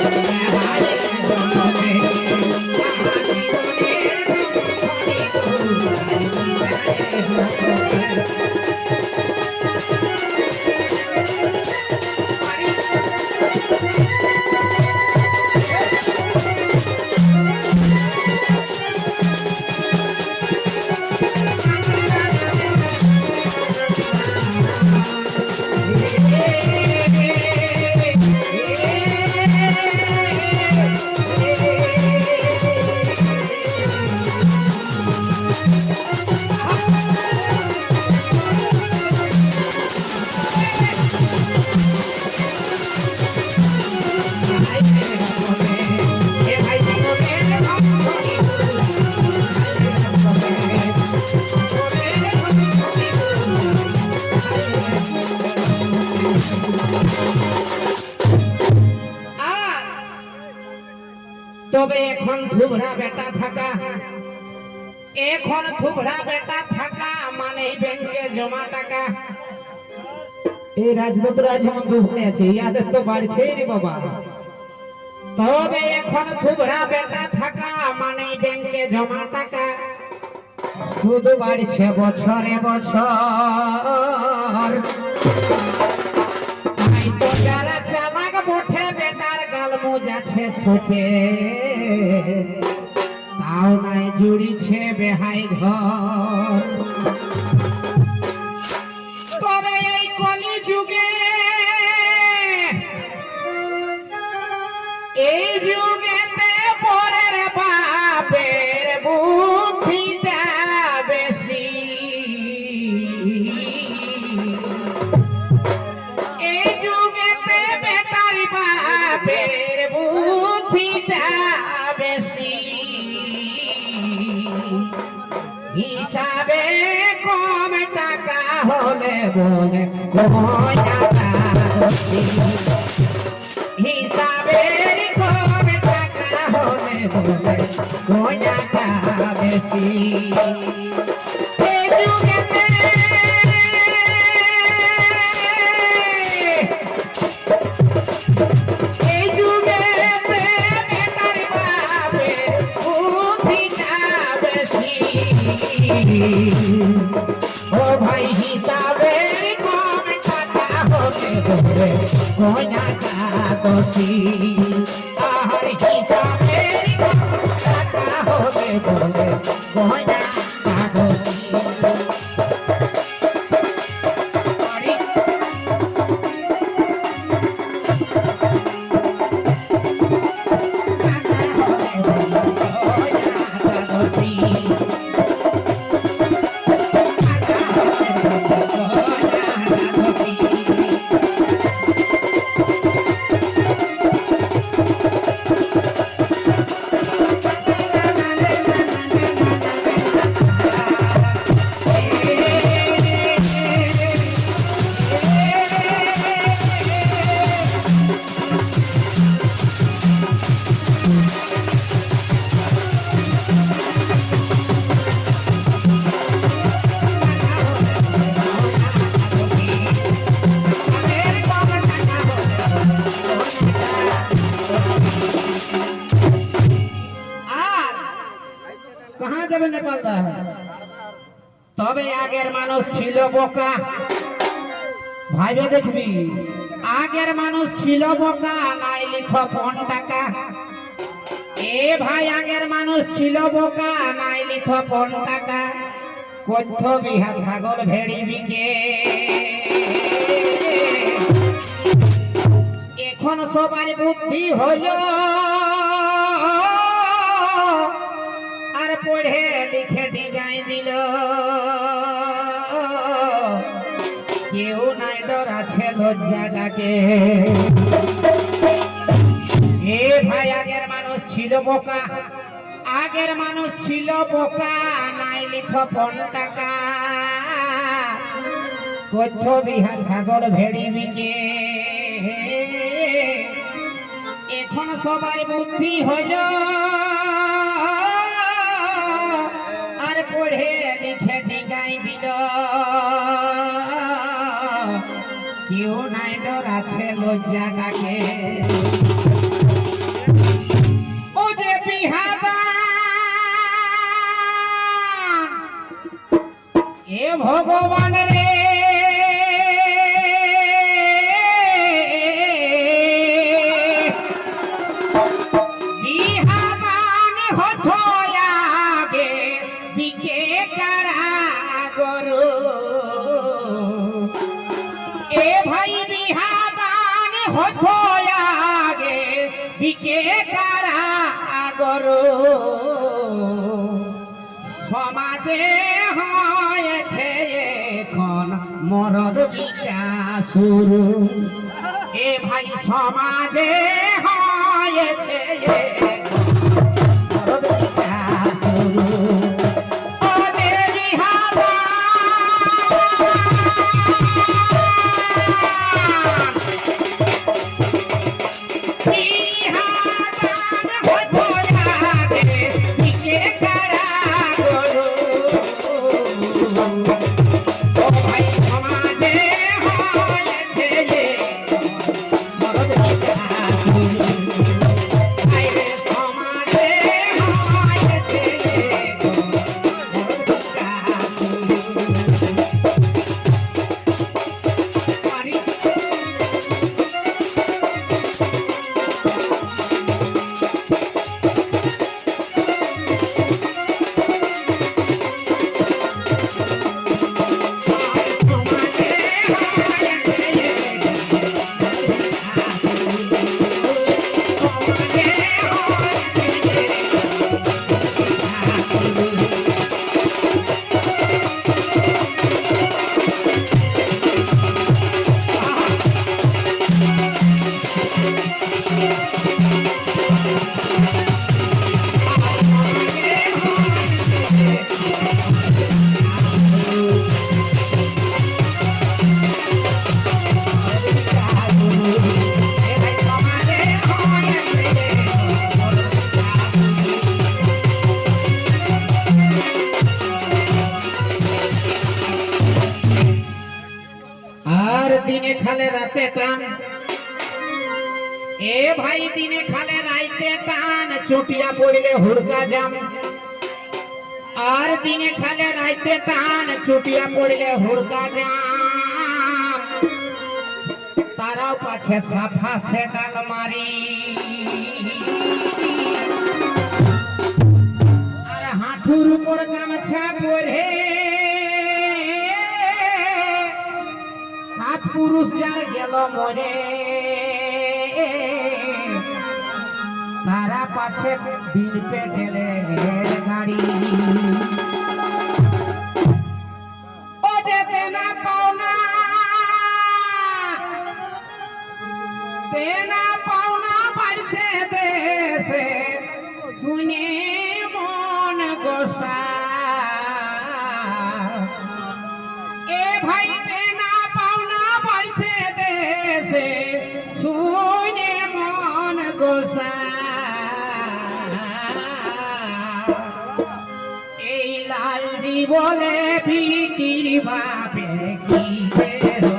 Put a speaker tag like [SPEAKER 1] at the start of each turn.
[SPEAKER 1] আর তবে এখন থুবড়া বেটা থাকা। এখন থুবড়া বেটা থাকা মানে ব্যাংকে জমা টাকা। এই রাজদূতরা যেমন দুভাই আছে ইয়াদের তো বাড়ছে রে বাবা। তবে এখন থুবড়া বেটা থাকা মানে ব্যাংকে জমা টাকা। শুধু বাড়ছে বছরে বছর। সোতে তাও নাই জুড়িছে বেহাই ঘর। হিসাবের কম টাকা হলে বলে কয়টা বেশি এই যুগেতে বলে কয়টা দোষী হিসাবের কম টাকা হলে বলে কয়টা দোষী আরে আর যাবে নেপাল দা তবে আগের মানুষ ছিল বোকা ভাইবে দেখবি আগের মানুষ ছিল বোকা নাই লিখ পন টাকা এ ভাই আগের মানুষ ছিল বোকা নাই লিখ পন টাকা কথ্য বিহা ছাগল ভেড়ি বিকে এখন সবার বুদ্ধি হলো পড়ে লিখে ডিজাইন দিল। কেউ নাই ডর লজ্জাটাকে। এ ভাই আগের মানুষ ছিল বোকা, আগের মানুষ ছিল বোকা, নাই লিখ পন টাকা। কথ্য বিহা ছাগল ভেড়ি বিকে। এখন সবার বুদ্ধি আর পড়ে লিখে ডিঙাই দিল। কেউ নাই ডর আছে লজ্জাটাকে। ও ভগবান রে হতো আগে বিকে কারা আগর? সমাজে হয়েছে এখন মরদ বিকাশ শুরু। এ ভাই সমাজে হয়েছে এখন দিনে খালে রাতে টান। এ ভাই দিনে খালে রাইতে টান, চুটিয়া পড়লে হুড়কা জাম। আর দিনে খালে রাইতে টান, চুটিয়া পড়লে হুড়কা জাম। তারাও পাছে সাফা সেটাল মারি। আর হাঁটুর উপর গামছা পরে সাত পুরুষ যার গেল মরে। তারা পাছে দিন পেটেলে গাড়ি ও যেতে না পাওনা দেনা পাওনা বাড়ছে এই জীবনে বলে বাপে কি